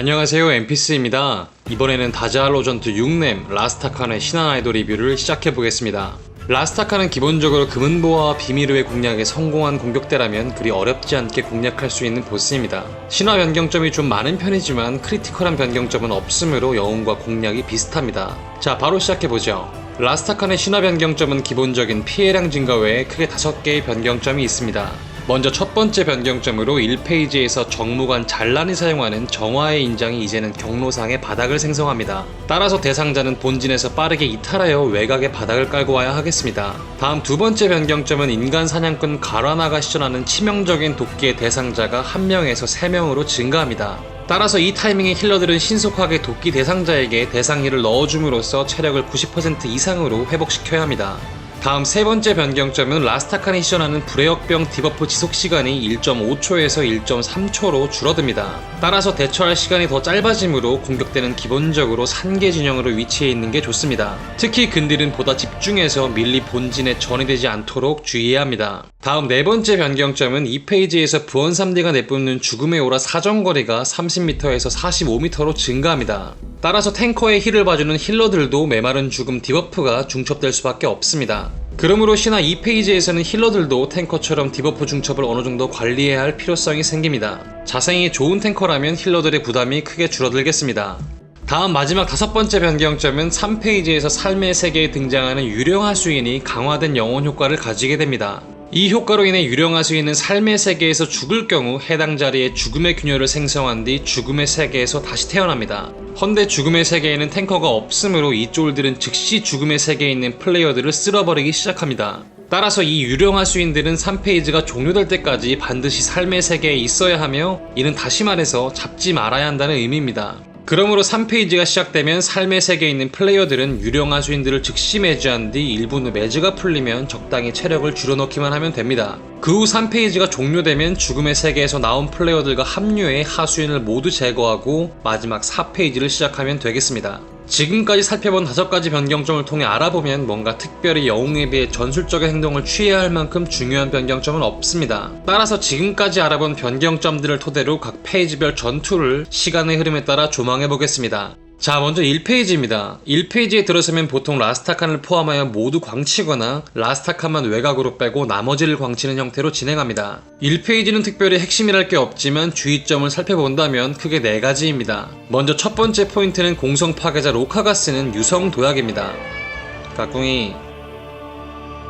안녕하세요 엠피스입니다. 이번에는 다자할로 전투 6렘 라스타칸의 신한 아이돌 리뷰를 시작해보겠습니다. 라스타칸은 기본적으로 금은보화와 비미르의 공략에 성공한 공격대라면 그리 어렵지 않게 공략할 수 있는 보스입니다. 신화 변경점이 좀 많은 편이지만 크리티컬한 변경점은 없으므로 영웅과 공략이 비슷합니다. 자 바로 시작해보죠. 라스타칸의 신화 변경점은 기본적인 피해량 증가 외에 크게 5개의 변경점이 있습니다 먼저 첫 번째 변경점으로 1페이지에서 정무관 잔란이 사용하는 정화의 인장이 이제는 경로상의 바닥을 생성합니다. 따라서 대상자는 본진에서 빠르게 이탈하여 외곽에 바닥을 깔고 와야 하겠습니다. 다음 두 번째 변경점은 인간 사냥꾼 가라나가 시전하는 치명적인 도끼의 대상자가 1명에서 3명으로 증가합니다. 따라서 이 타이밍에 힐러들은 신속하게 도끼 대상자에게 대상힐을 넣어줌으로써 체력을 90% 이상으로 회복시켜야 합니다. 다음 세 번째 변경점은 라스타칸이 시전하는 불의 역병 디버프 지속 시간이 1.5초에서 1.3초로 줄어듭니다. 따라서 대처할 시간이 더 짧아지므로 공격대는 기본적으로 산계 진영으로 위치해 있는 게 좋습니다. 특히 근딜은 보다 집중해서 밀리 본진에 전이되지 않도록 주의해야 합니다. 다음 네 번째 변경점은 이 페이지에서 부원 3D가 내뿜는 죽음의 오라 사정거리가 30m에서 45m로 증가합니다. 따라서 탱커의 힐을 봐주는 힐러들도 메마른 죽음 디버프가 중첩될 수밖에 없습니다. 그러므로 신화 2페이지에서는 힐러들도 탱커처럼 디버프 중첩을 어느 정도 관리해야 할 필요성이 생깁니다. 자생이 좋은 탱커라면 힐러들의 부담이 크게 줄어들겠습니다. 다음 마지막 다섯 번째 변경점은 3페이지에서 삶의 세계에 등장하는 유령화 수인이 강화된 영혼 효과를 가지게 됩니다. 이 효과로 인해 유령화 수인은 삶의 세계에서 죽을 경우 해당 자리에 죽음의 균열을 생성한 뒤 죽음의 세계에서 다시 태어납니다. 헌데 죽음의 세계에는 탱커가 없으므로 이 쫄들은 즉시 죽음의 세계에 있는 플레이어들을 쓸어버리기 시작합니다. 따라서 이 유령화 수인들은 3페이지가 종료될 때까지 반드시 삶의 세계에 있어야 하며 이는 다시 말해서 잡지 말아야 한다는 의미입니다. 그러므로 3페이지가 시작되면 삶의 세계에 있는 플레이어들은 유령화 수인들을 즉시 매주한 뒤 1분 후 매즈가 풀리면 적당히 체력을 줄여넣기만 하면 됩니다. 그 후 3페이지가 종료되면 죽음의 세계에서 나온 플레이어들과 합류해 하수인을 모두 제거하고 마지막 4페이지를 시작하면 되겠습니다. 지금까지 살펴본 다섯 가지 변경점을 통해 알아보면 뭔가 특별히 영웅에 비해 전술적인 행동을 취해야 할 만큼 중요한 변경점은 없습니다. 따라서 지금까지 알아본 변경점들을 토대로 각 페이지별 전투를 시간의 흐름에 따라 조망해 보겠습니다. 자, 먼저 1페이지입니다. 1페이지에 들어서면 보통 라스타칸을 포함하여 모두 광치거나 라스타칸만 외곽으로 빼고 나머지를 광치는 형태로 진행합니다. 1페이지는 특별히 핵심이랄 게 없지만 주의점을 살펴본다면 크게 4가지입니다. 먼저 첫 번째 포인트는 공성 파괴자 로카가 쓰는 유성 도약입니다. 가꿍이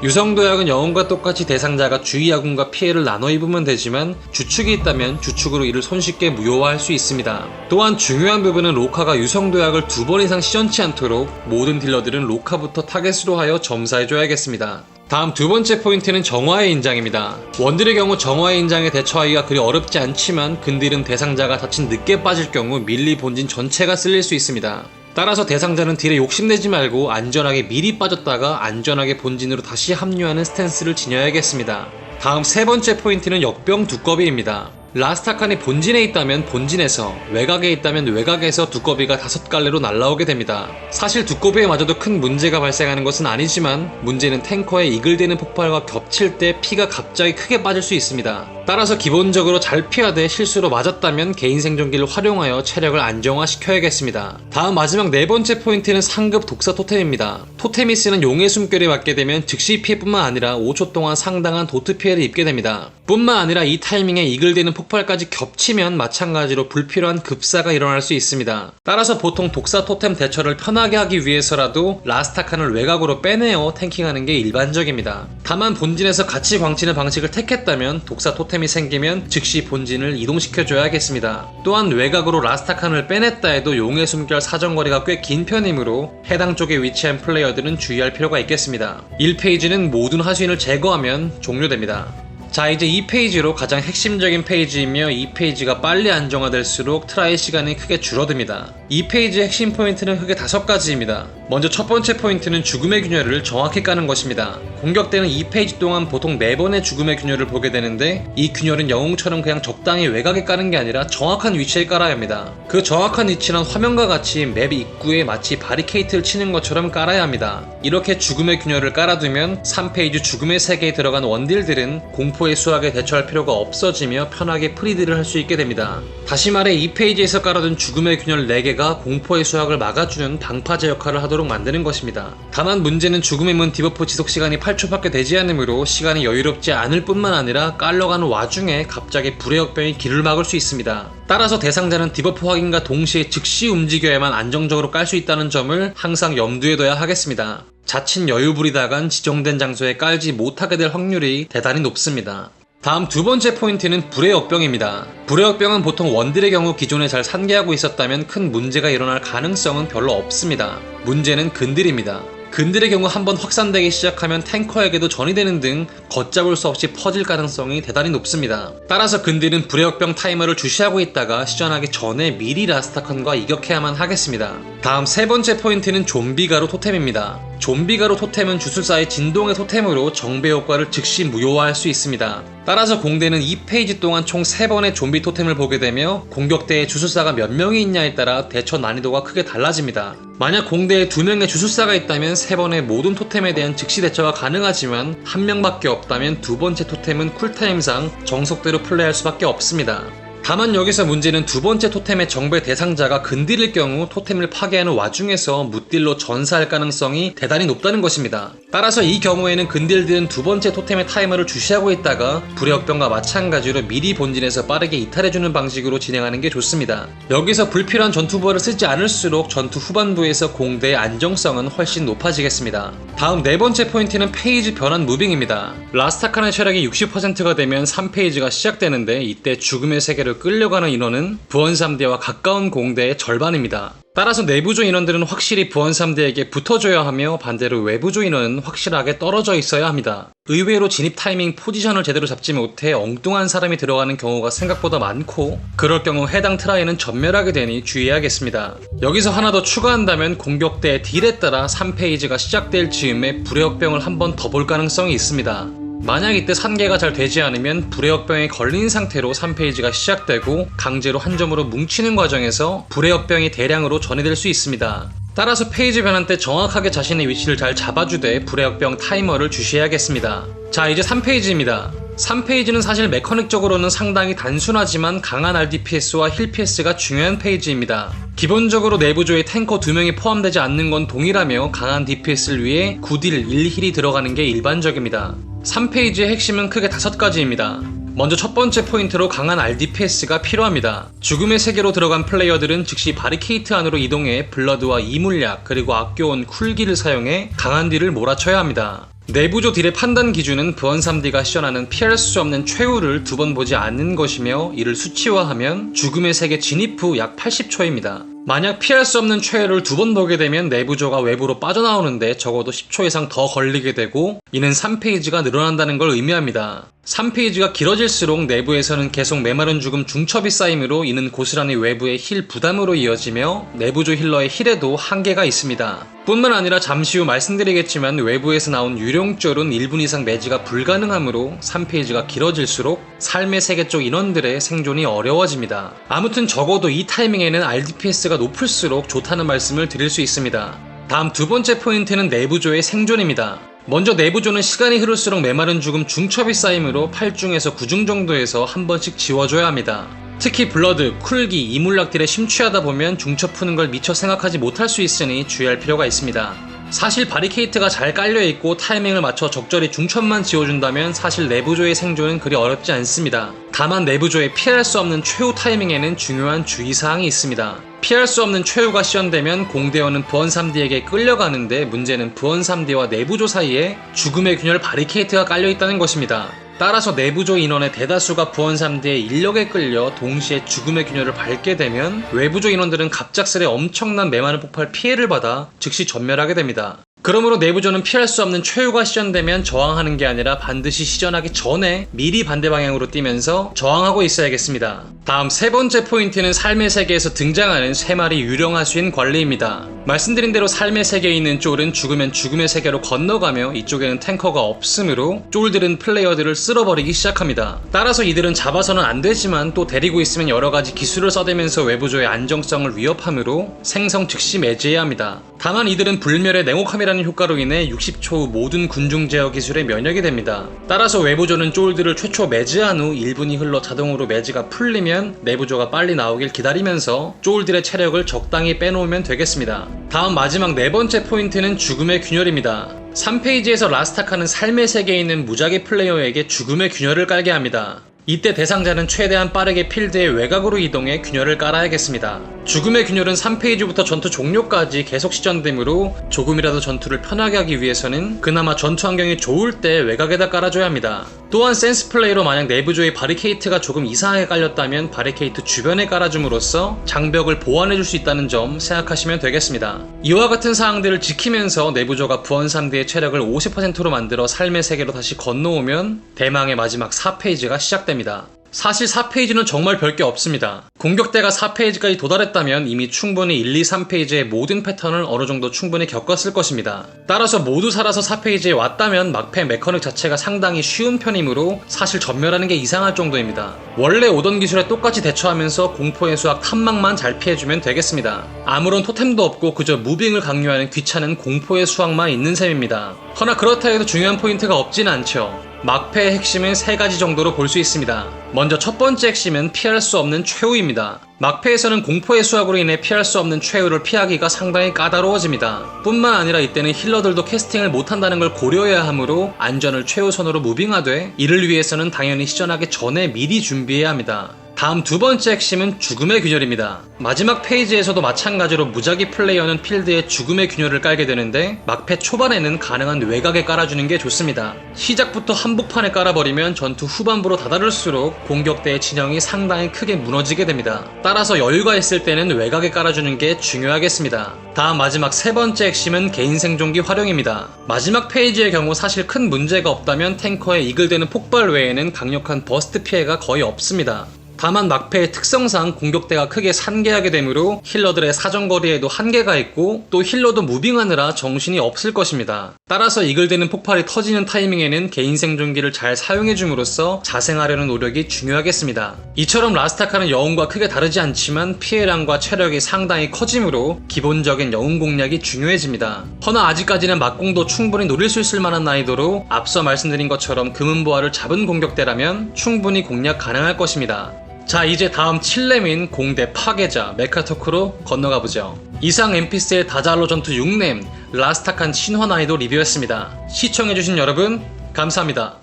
유성도약은 영웅과 똑같이 대상자가 주의 아군과 피해를 나눠 입으면 되지만 주축이 있다면 주축으로 이를 손쉽게 무효화할 수 있습니다. 또한 중요한 부분은 로카가 유성도약을 두 번 이상 시전치 않도록 모든 딜러들은 로카부터 타겟으로 하여 점사해줘야겠습니다. 다음 두 번째 포인트는 정화의 인장입니다. 원딜의 경우 정화의 인장에 대처하기가 그리 어렵지 않지만 근딜은 대상자가 다친 늦게 빠질 경우 밀리 본진 전체가 쓸릴 수 있습니다. 따라서 대상자는 딜에 욕심내지 말고 안전하게 미리 빠졌다가 안전하게 본진으로 다시 합류하는 스탠스를 지녀야겠습니다. 다음 세 번째 포인트는 역병 두꺼비입니다. 라스타칸이 본진에 있다면 본진에서, 외곽에 있다면 외곽에서 두꺼비가 다섯 갈래로 날라오게 됩니다. 사실 두꺼비에 마저도 큰 문제가 발생하는 것은 아니지만 문제는 탱커의 이글되는 폭발과 겹칠 때 피가 갑자기 크게 빠질 수 있습니다. 따라서 기본적으로 잘 피하되 실수로 맞았다면 개인 생존기를 활용하여 체력을 안정화시켜야겠습니다. 다음 마지막 네 번째 포인트는 상급 독사 토템입니다. 토템이 쓰는 용의 숨결이 맞게 되면 즉시 피해뿐만 아니라 5초 동안 상당한 도트 피해를 입게 됩니다. 뿐만 아니라 이 타이밍에 이글되는 폭발까지 겹치면 마찬가지로 불필요한 급사가 일어날 수 있습니다. 따라서 보통 독사 토템 대처를 편하게 하기 위해서라도 라스타칸을 외곽으로 빼내어 탱킹하는 게 일반적입니다. 다만 본진에서 같이 광치는 방식을 택했다면 독사 토템 이 생기면 즉시 본진을 이동시켜줘야겠습니다. 또한 외곽으로 라스타칸을 빼냈다 해도 용의 숨결 사정거리가 꽤 긴 편이므로 해당 쪽에 위치한 플레이어들은 주의할 필요가 있겠습니다. 1페이지는 모든 하수인을 제거하면 종료됩니다. 자 이제 이 페이지로 가장 핵심적인 페이지이며 이 페이지가 빨리 안정화될수록 트라이 시간이 크게 줄어듭니다. 이 페이지의 핵심 포인트는 크게 다섯 가지입니다. 먼저 첫 번째 포인트는 죽음의 균열을 정확히 까는 것입니다. 공격 때는 이 페이지 동안 보통 네 번의 죽음의 균열을 보게 되는데 이 균열은 영웅처럼 그냥 적당히 외곽에 까는 게 아니라 정확한 위치에 깔아야 합니다. 그 정확한 위치는 화면과 같이 맵 입구에 마치 바리케이트를 치는 것처럼 깔아야 합니다. 이렇게 죽음의 균열을 깔아두면 3페이지 죽음의 세계에 들어간 원딜들은 공포의 수학에 대처할 필요가 없어지며 편하게 프리드를 할 수 있게 됩니다. 다시 말해 이 페이지에서 깔아둔 죽음의 균열 4개가 공포의 수학을 막아주는 방파제 역할을 하도록 만드는 것입니다. 다만 문제는 죽음의 문 디버프 지속 시간이 8초밖에 되지 않으므로 시간이 여유롭지 않을 뿐만 아니라 깔러가는 와중에 갑자기 불의 역병이 길을 막을 수 있습니다. 따라서 대상자는 디버프 확인과 동시에 즉시 움직여야만 안정적으로 깔 수 있다는 점을 항상 염두에 둬야 하겠습니다. 자칫 여유 부리다간 지정된 장소에 깔지 못하게 될 확률이 대단히 높습니다. 다음 두 번째 포인트는 불의 역병입니다. 불의 역병은 보통 원딜의 경우 기존에 잘 산계하고 있었다면 큰 문제가 일어날 가능성은 별로 없습니다. 문제는 근딜입니다. 근딜의 경우 한번 확산되기 시작하면 탱커에게도 전이 되는 등 걷잡을 수 없이 퍼질 가능성이 대단히 높습니다. 따라서 근딜은 불의 역병 타이머를 주시하고 있다가 시전하기 전에 미리 라스타컨과 이격해야만 하겠습니다. 다음 세 번째 포인트는 좀비가루 토템입니다. 좀비가루 토템은 주술사의 진동의 토템으로 정배 효과를 즉시 무효화할 수 있습니다. 따라서 공대는 2페이지 동안 총 3번의 좀비 토템을 보게 되며 공격대에 주술사가 몇 명이 있냐에 따라 대처 난이도가 크게 달라집니다. 만약 공대에 2명의 주술사가 있다면 3번의 모든 토템에 대한 즉시 대처가 가능하지만 1명밖에 없다면 두 번째 토템은 쿨타임상 정석대로 플레이할 수밖에 없습니다. 다만 여기서 문제는 두 번째 토템의 정배 대상자가 근딜일 경우 토템을 파괴하는 와중에서 무딜로 전사할 가능성이 대단히 높다는 것입니다. 따라서 이 경우에는 근딜들은 두 번째 토템의 타이머를 주시하고 있다가 불의 역병과 마찬가지로 미리 본진에서 빠르게 이탈해주는 방식으로 진행하는 게 좋습니다. 여기서 불필요한 전투부활을 쓰지 않을수록 전투 후반부에서 공대의 안정성은 훨씬 높아지겠습니다. 다음 네 번째 포인트는 페이지 변환 무빙입니다. 라스타칸의 체력이 60%가 되면 3페이지가 시작되는데 이때 죽음의 세계를 끌려가는 인원은 부원 3대와 가까운 공대의 절반입니다. 따라서 내부조 인원들은 확실히 부원 3대에게 붙어줘야 하며 반대로 외부조 인원은 확실하게 떨어져 있어야 합니다. 의외로 진입 타이밍 포지션을 제대로 잡지 못해 엉뚱한 사람이 들어가는 경우가 생각보다 많고 그럴 경우 해당 트라이는 전멸하게 되니 주의해야겠습니다. 여기서 하나 더 추가한다면 공격대의 딜에 따라 3페이지가 시작될 즈음에 불의 역병을 한 번 더 볼 가능성이 있습니다. 만약 이때 산계가 잘 되지 않으면 불의 역병에 걸린 상태로 3페이지가 시작되고 강제로 한 점으로 뭉치는 과정에서 불의 역병이 대량으로 전이될 수 있습니다. 따라서 페이지 변환 때 정확하게 자신의 위치를 잘 잡아주되 불의 역병 타이머를 주시해야겠습니다. 자 이제 3페이지입니다. 3페이지는 사실 메커닉적으로는 상당히 단순하지만 강한 RDPS와 힐PS가 중요한 페이지입니다. 기본적으로 내부조에 탱커 2명이 포함되지 않는 건 동일하며 강한 DPS를 위해 9딜 1힐이 들어가는 게 일반적입니다. 3페이지의 핵심은 크게 다섯 가지입니다. 먼저 첫 번째 포인트로 강한 RDPS가 필요합니다. 죽음의 세계로 들어간 플레이어들은 즉시 바리케이트 안으로 이동해 블러드와 이물약 그리고 아껴온 쿨기를 사용해 강한 딜을 몰아쳐야 합니다. 내부조 딜의 판단 기준은 부원 3D가 시전하는 피할 수 없는 최후를 두 번 보지 않는 것이며 이를 수치화하면 죽음의 세계 진입 후 약 80초입니다. 만약 피할 수 없는 최후를 두 번 보게 되면 내부조가 외부로 빠져나오는데 적어도 10초 이상 더 걸리게 되고 이는 3페이지가 늘어난다는 걸 의미합니다. 3페이지가 길어질수록 내부에서는 계속 메마른 죽음 중첩이 쌓이므로 이는 고스란히 외부의 힐 부담으로 이어지며 내부조 힐러의 힐에도 한계가 있습니다. 뿐만 아니라 잠시 후 말씀드리겠지만 외부에서 나온 유령쫄은 1분 이상 매지가 불가능하므로 3페이지가 길어질수록 삶의 세계 쪽 인원들의 생존이 어려워집니다. 아무튼 적어도 이 타이밍에는 RDPS가 높을수록 좋다는 말씀을 드릴 수 있습니다. 다음 두 번째 포인트는 내부조의 생존입니다. 먼저 내부조는 시간이 흐를수록 메마른 죽음 중첩이 쌓이므로 8중에서 9중 정도에서 한 번씩 지워줘야 합니다. 특히 블러드, 쿨기, 이물락딜에 심취하다 보면 중첩 푸는 걸 미처 생각하지 못할 수 있으니 주의할 필요가 있습니다. 사실 바리케이트가 잘 깔려있고 타이밍을 맞춰 적절히 중첩만 지워준다면 사실 내부조의 생존은 그리 어렵지 않습니다. 다만 내부조의 피할 수 없는 최후 타이밍에는 중요한 주의사항이 있습니다. 피할 수 없는 최후가 시연되면 공대원은 부원 3D에게 끌려가는데 문제는 부원 3D와 내부조 사이에 죽음의 균열 바리케이트가 깔려있다는 것입니다. 따라서 내부조 인원의 대다수가 부원 3D의 인력에 끌려 동시에 죽음의 균열을 밟게 되면 외부조 인원들은 갑작스레 엄청난 메마른 폭발 피해를 받아 즉시 전멸하게 됩니다. 그러므로 내부조는 피할 수 없는 최후가 시전되면 저항하는 게 아니라 반드시 시전하기 전에 미리 반대 방향으로 뛰면서 저항하고 있어야겠습니다. 다음 세 번째 포인트는 삶의 세계에서 등장하는 세 마리 유령 하수인 관리입니다. 말씀드린 대로 삶의 세계에 있는 쫄은 죽으면 죽음의 세계로 건너가며 이쪽에는 탱커가 없으므로 쫄들은 플레이어들을 쓸어버리기 시작합니다. 따라서 이들은 잡아서는 안 되지만 또 데리고 있으면 여러 가지 기술을 써대면서 외부조의 안정성을 위협하므로 생성 즉시 매제해야 합니다. 다만 이들은 불멸의 냉혹함이라는 효과로 인해 60초 후 모든 군중 제어 기술에 면역이 됩니다. 따라서 외부조는 쫄들을 최초 매즈한 후 1분이 흘러 자동으로 매즈가 풀리면 내부조가 빨리 나오길 기다리면서 쫄들의 체력을 적당히 빼놓으면 되겠습니다. 다음 마지막 네 번째 포인트는 죽음의 균열입니다. 3페이지에서 라스타카는 삶의 세계에 있는 무작위 플레이어에게 죽음의 균열을 깔게 합니다. 이때 대상자는 최대한 빠르게 필드의 외곽으로 이동해 균열을 깔아야겠습니다. 죽음의 균열은 3페이지부터 전투 종료까지 계속 시전되므로 조금이라도 전투를 편하게 하기 위해서는 그나마 전투 환경이 좋을 때 외곽에다 깔아줘야 합니다. 또한 센스 플레이로 만약 내부조의 바리케이트가 조금 이상하게 깔렸다면 바리케이트 주변에 깔아줌으로써 장벽을 보완해줄 수 있다는 점 생각하시면 되겠습니다. 이와 같은 사항들을 지키면서 내부조가 부원 3대의 체력을 50%로 만들어 삶의 세계로 다시 건너오면 대망의 마지막 4페이지가 시작됩니다. 사실 4페이지는 정말 별게 없습니다. 공격대가 4페이지까지 도달했다면 이미 충분히 1, 2, 3페이지의 모든 패턴을 어느 정도 충분히 겪었을 것입니다. 따라서 모두 살아서 4페이지에 왔다면 막패 메커닉 자체가 상당히 쉬운 편이므로 사실 전멸하는 게 이상할 정도입니다. 원래 오던 기술에 똑같이 대처하면서 공포의 수학 탐막만 잘 피해주면 되겠습니다. 아무런 토템도 없고 그저 무빙을 강요하는 귀찮은 공포의 수학만 있는 셈입니다. 허나 그렇다 해도 중요한 포인트가 없진 않죠. 막패의 핵심은 세 가지 정도로 볼 수 있습니다. 먼저 첫 번째 핵심은 피할 수 없는 최후입니다. 막패에서는 공포의 수학으로 인해 피할 수 없는 최후를 피하기가 상당히 까다로워집니다. 뿐만 아니라 이때는 힐러들도 캐스팅을 못한다는 걸 고려해야 하므로 안전을 최우선으로 무빙하되 이를 위해서는 당연히 시전하기 전에 미리 준비해야 합니다. 다음 두 번째 핵심은 죽음의 균열입니다. 마지막 페이지에서도 마찬가지로 무작위 플레이어는 필드에 죽음의 균열을 깔게 되는데 막패 초반에는 가능한 외곽에 깔아주는 게 좋습니다. 시작부터 한복판에 깔아버리면 전투 후반부로 다다를수록 공격대의 진영이 상당히 크게 무너지게 됩니다. 따라서 여유가 있을 때는 외곽에 깔아주는 게 중요하겠습니다. 다음 마지막 세 번째 핵심은 개인 생존기 활용입니다. 마지막 페이지의 경우 사실 큰 문제가 없다면 탱커의 이글되는 폭발 외에는 강력한 버스트 피해가 거의 없습니다. 다만 막패의 특성상 공격대가 크게 산계하게 되므로 힐러들의 사정거리에도 한계가 있고 또 힐러도 무빙하느라 정신이 없을 것입니다. 따라서 이글되는 폭발이 터지는 타이밍에는 개인 생존기를 잘 사용해줌으로써 자생하려는 노력이 중요하겠습니다. 이처럼 라스타카는 영웅과 크게 다르지 않지만 피해량과 체력이 상당히 커지므로 기본적인 영웅 공략이 중요해집니다. 허나 아직까지는 막공도 충분히 노릴 수 있을 만한 난이도로 앞서 말씀드린 것처럼 금은보화를 잡은 공격대라면 충분히 공략 가능할 것입니다. 자 이제 다음 7렘인 공대 파괴자 메카토크로 건너가 보죠. 이상 MP3의 다잘로 전투 6렘 라스타칸 신화 난이도 리뷰였습니다. 시청해주신 여러분 감사합니다.